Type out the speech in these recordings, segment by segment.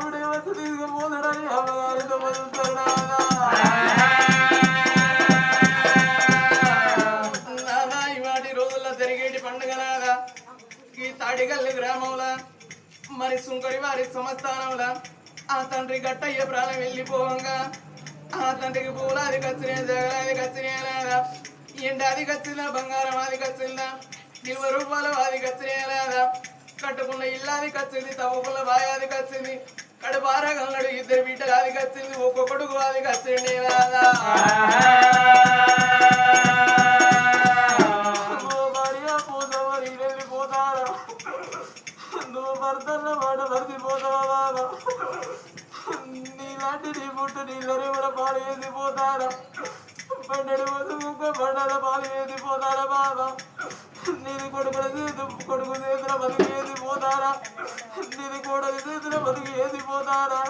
దేవుడే వచ్చి తీసుకుపోతాడని అమ్మగారితో ఈ తాడిగల్లి గ్రామంలో మరి సుంకరి వారి సంస్థానంలో ఆ తండ్రి గట్టయ్య ప్రాణం వెళ్ళిపోవంగా ఆ తండ్రికి పూలాది కచ్చినే జగలాది కచ్చినేలాగా ఎండాది కచ్చిందా బంగారం అది కచ్చిందా నిల్వ రూపాయలు అది కచ్చినేలాగా కట్టుకున్న ఇల్లాది కచ్చింది తవ్వుకుల బాయాది కచ్చింది కడుపారా కన్నడు ఇద్దరు బిడ్డలు అది కచ్చింది ఒక్కొక్కడు అది కచ్చిండి నాదా నీలాంటి నీ పుట్టు నీళ్ళని కూడా పాలు వేసిపోతారా పండడి వదుకు బండల పాలు వేసిపోతారా బాబా? నీది కొడుకుల చేతు కొడుకు చేతుల బతుకు వేసిపోతారా నీది చేతుల బతుకు వేసిపోతారా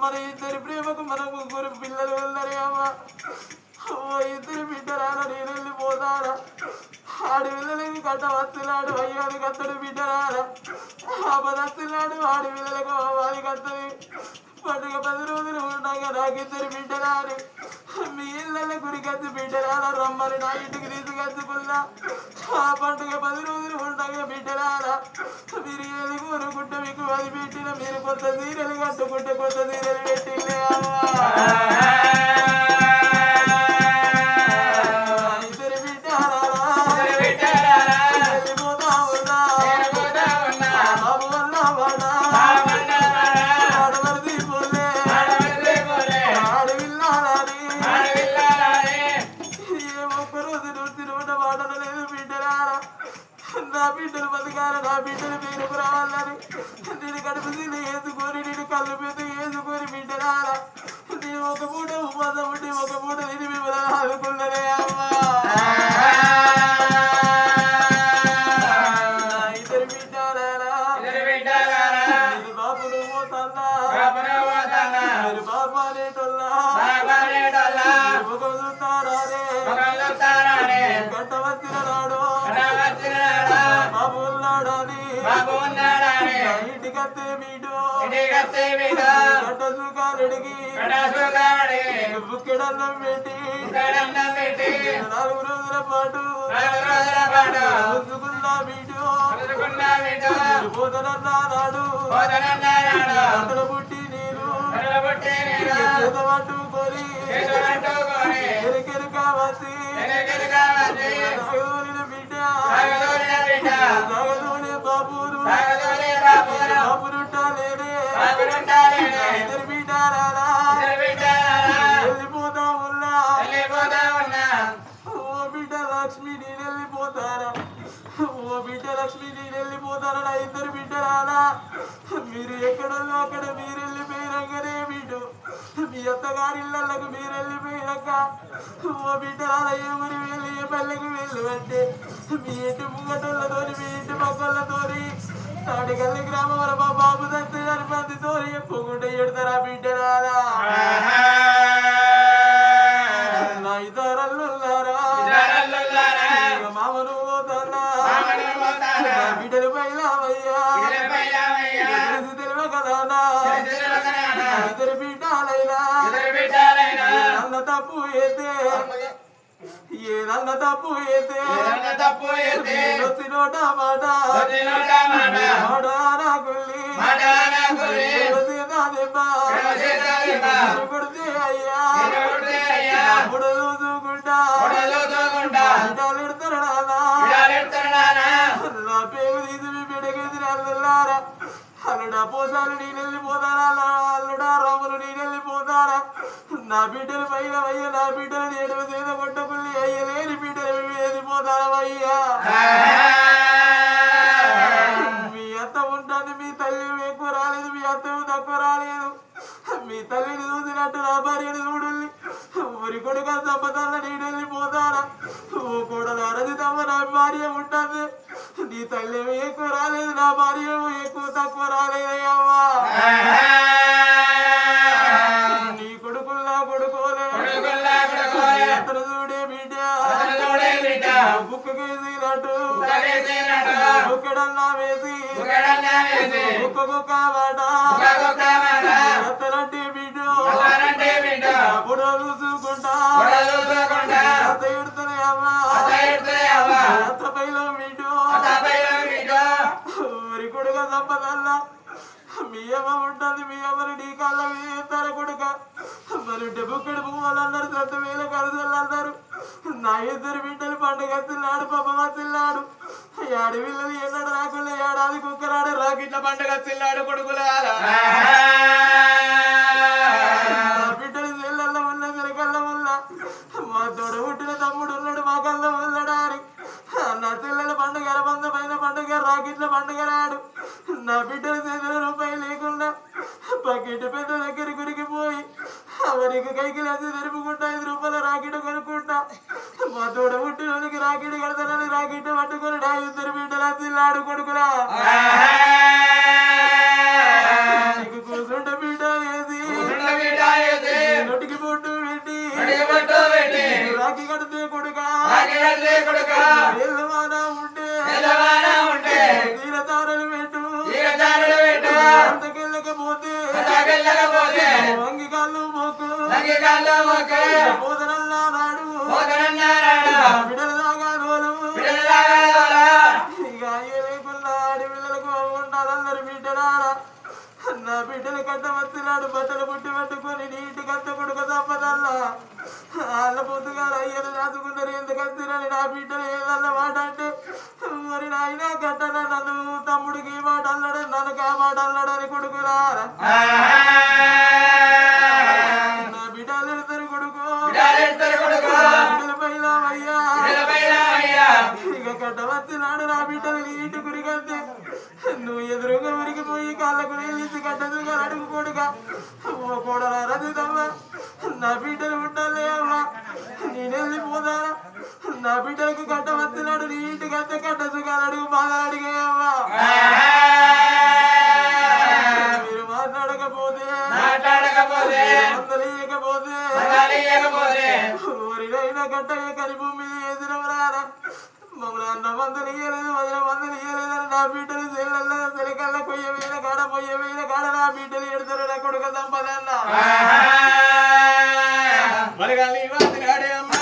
మన ఇద్దరి ప్రేమకు మన ముగ్గురు పిల్లలు వెళ్ళరే అమ్మా ఓ ఇద్దరు బిడ్డరారా నేను వెళ్ళిపోతారా ఆడి పిల్లలకి కట్ట వస్తున్నాడు అయ్యాది కత్తడు బిడ్డరారా ఆపదస్తున్నాడు ఆడి పిల్లలకు వాడి కత్తది పండుగ పది రోజులు ఉండగా నాకు ఇద్దరు బిడ్డరారు మీ ఇళ్ళ గురికత్తి బిడ్డరారా రమ్మని నా ఇంటికి తీసుకొచ్చుకున్నా ఆ పండుగ పది రోజులు ఉండగా బిడ్డరారా మీరు ఏది కోరుకుంటే మీకు అది పెట్టిన మీరు కొత్త తీరలు కట్టుకుంటే కొత్త తీరలు పెట్టిలే అమ్మా. ఒక పూట తిని మిమ్మల్ని ఆదుకున్నదే అమ్మా. పోతాన్నా. మీరు బాబు అనేటోళ్ళా. బాబు ఉన్నాడని ఇంటికత్తే మీడు గంట సుఖాలడిగి. బుక్కెడన్నం పెట్టి. నాలుగు రోజుల పాటు. ఉంచుకున్నా మీడు పోతనన్నా నాడు. అతను పుట్టి నేను చేత పట్టుకొని. ఎరికెరుక లక్ష్మి నేను వెళ్ళిపోతారా ఓ బిడ్డ లక్ష్మి నేను వెళ్ళిపోతారా నా ఇద్దరు బిడ్డరానా మీరు ఎక్కడో అక్కడ మీరు వెళ్ళిపోయినాకనే బిడ్డు. మీ అత్తగారి ఇళ్ళకు మీరు వెళ్ళిపోయినాక ఓ బిడ్డరాలా ఏమని వెళ్ళి ఏ పల్లెకి వెళ్ళు అంటే మీ ఇంటి ముంగటోళ్ళతోని మీ ఇంటి పక్కలతోని తాడికల్లి గ్రామంలో మా బాబు దత్త ఎడతారా బిడ్డరాలా తప్పు అయితే ఏదన్న తప్పు అయితే వచ్చినోట మాట. దెబ్బ. కొడితే అయ్యా. అప్పుడు చూసుకుంటా నా పేరు తీసి మీ బిడ్డకెదిరి అల్లులారా అల్లుడా పోసాలు నేను వెళ్ళిపోతారా అల్లుడా రాములు నేను వెళ్ళిపోతారా నా బిడ్డలు పైన అయ్యా నా బిడ్డలు నేను చేత కొట్టకుల్లి అయ్యా లేని బిడ్డలు వెళ్ళిపోతారా అయ్యా? మీ అత్త ఉంటుంది మీ తల్లి ఎక్కువ రాలేదు మీ అత్త తక్కువ రాలేదు. మీ తల్లిని చూసినట్టు నా భార్యను చూడుల్ని. ఊరి కొడుకు సంపదల్ల నీడల్ని పోతారా? ఓ కోడలు అరజితమ్మ నా భార్య ఉంటుంది. నీ తల్లి ఎక్కువ రాలేదు నా భార్య ఎక్కువ తక్కువ రాలేదయ్యమ్మా బుక్కు గీసినట్టు బుక్కడల్లా వేసి బుక్కకు కావాట రత్తలంటే బిడ్డు. బుడలు చూసుకుంటా. రత్త ఎడుతుంది అవ్వ. రత్త పైలో కొడుకు సంపదల్లా. మీ అమ్మ ఉంటుంది మీ అమ్మని నీ కళ్ళ వేస్తారు కొడుక. మరి డబ్బుక్కడి పువ్వులన్నారు సొంత వేల కలసలు అన్నారు నా ఇద్దరు బిడ్డలు పండుగ తిన్నాడు పాపమ్మ తిన్నాడు ఏడు పిల్లలు ఎన్నడు రాకుండా ఏడాది కుక్కరాడు రాకిట్ల పండుగ తిన్నాడు కొడుకులారా. బిడ్డలు చెల్లెళ్ళ ఉన్న చెరకల్ల వల్ల. మా తోడ పుట్టిన తమ్ముడు ఉన్నాడు మా కళ్ళ ఉన్నాడు నా చెల్లెల పండుగ అరబంద పైన పండుగ రాకిట్ల పండుగ చిల్లాడు కొడుకులా? నీకు కూర్చుంటే బిడ్డ ఏది? నొటికి బొట్టు పెట్టి రాకి కడితే కొడుకా. ఎల్లవాన ఉంటే తీరతారలు పెట్టు. అంతకెళ్ళకపోతే వంగి కాళ్ళు మోకు. నాడు. కట్ట వచ్చినాడు బట్టలు పుట్టి పట్టుకొని నీటి కట్ట కొడుకు తప్పదల్లా వాళ్ళ పొద్దుగా అయ్యను రాసుకున్నారు ఎందుకు వచ్చిరని నా బిడ్డలు ఏదన్న మాట అంటే మరి నాయన కట్టన నన్ను తమ్ముడికి ఈ మాట అన్నాడు నన్ను ఆ మాట అన్నాడని కొడుకులారా నా బిడ్డలు ఎడతారు కొడుకు. ఇక కట్ట వచ్చినాడు నా బిడ్డలు నీటి గురికంతే నువ్వు ఎదురుగా ఉరికిపోయి కాళ్ళకు నీళ్ళు కట్టదుగా అడుగు కొడుగా ఓ కోడల రదిదమ్మ నా బిడ్డలు ఉండాలి అమ్మా. నేనెళ్ళి పోదారా నా బిడ్డలకు కట్ట వచ్చినాడు నీ ఇంటికి అంతే కట్టదుగా అడుగు బాగా అడిగే అమ్మా. మీరు మాట్లాడకపోతే అందలేయకపోతే ఊరినైనా గట్టయ్య కరిపు మీద ఎదురవరారా మమ్మల్ని అన్న మందులు ఇయ్యలేదు వదిన మందులు ఇయ్యలేదని నా బిడ్డలు చెల్లెల్ల చెలకల్ల పొయ్య వేల కాడ పొయ్య వేల కాడ నా బిడ్డలు ఎడతారు నా కొడుకు సంపదన్న మరి కానీ అమ్మా.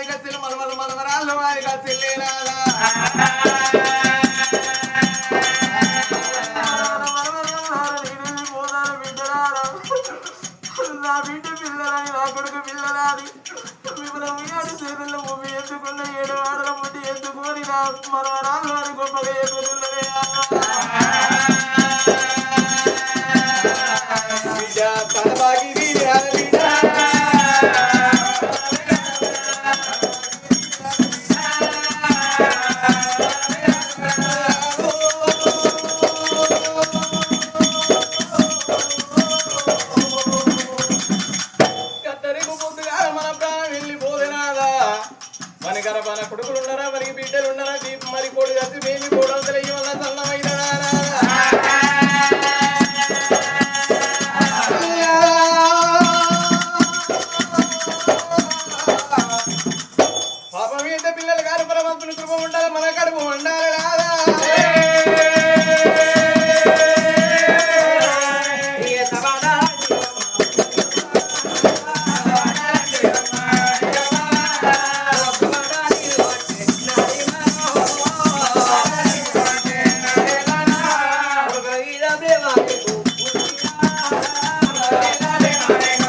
బిడ్డ కొడుకులు అది కత్తిళ్ళు మనవలు మనవరాళ్ళు మనకర మన కొడుకులు ఉన్నారా? మనకి బిడ్డలు ఉన్నారా? మరి కోడి కలిసి మేము కోడంతలు అయ్యి వల్ల సన్నమైనదా పాప మీద పిల్లలు గారు పరమాత్మని కృప ఉండాలి మన కడుపు ఉండాలి రాదా